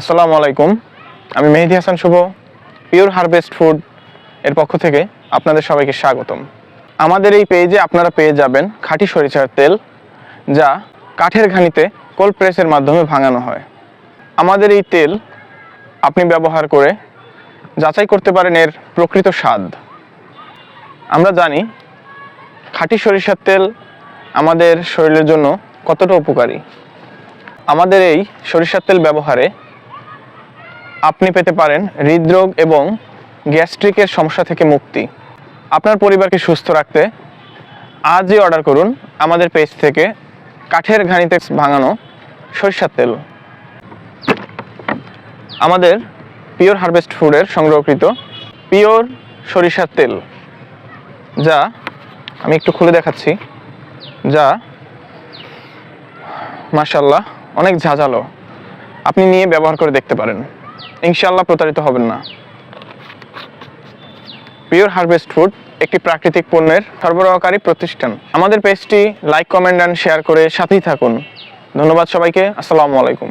আসসালামু আলাইকুম। আমি Mehedi Hasan Shuvo, Pure Harvest Food এর পক্ষ থেকে আপনাদের সবাইকে স্বাগতম। আমাদের এই পেজে আপনারা পেয়ে যাবেন খাঁটি সরিষার তেল, যা কাঠের ঘানিতে কোল্ড প্রেসের মাধ্যমে ভাঙানো হয়। আমাদের এই তেল আপনি ব্যবহার করে যাচাই করতে পারেন এর প্রকৃত স্বাদ। আমরা জানি খাঁটি সরিষার তেল আমাদের শরীরের জন্য কতটা উপকারী। আমাদের এই সরিষার তেল ব্যবহারে আপনি পেতে পারেন হৃদরোগ এবং গ্যাস্ট্রিকের সমস্যা থেকে মুক্তি। আপনার পরিবারকে সুস্থ রাখতে আজই অর্ডার করুন আমাদের পেজ থেকে কাঠের ঘানিতে ভাঙানো সরিষার তেল। আমাদের পিওর হারভেস্ট ফুডের সংগ্রহকৃত পিওর সরিষার তেল, যা আমি একটু খুলে দেখাচ্ছি, যা মাশাল্লাহ অনেক ঝাঁঝালো। আপনি নিয়ে ব্যবহার করে দেখতে পারেন। ইনশাল্লাহ প্রতারিত হবেন না। পিওর হারভেস্ট ফুড একটি প্রাকৃতিক পণ্যের সরবরাহকারী প্রতিষ্ঠান। আমাদের পেজটি লাইক কমেন্ট অ্যান্ড শেয়ার করে সাথেই থাকুন। ধন্যবাদ সবাইকে। আসসালামু আলাইকুম।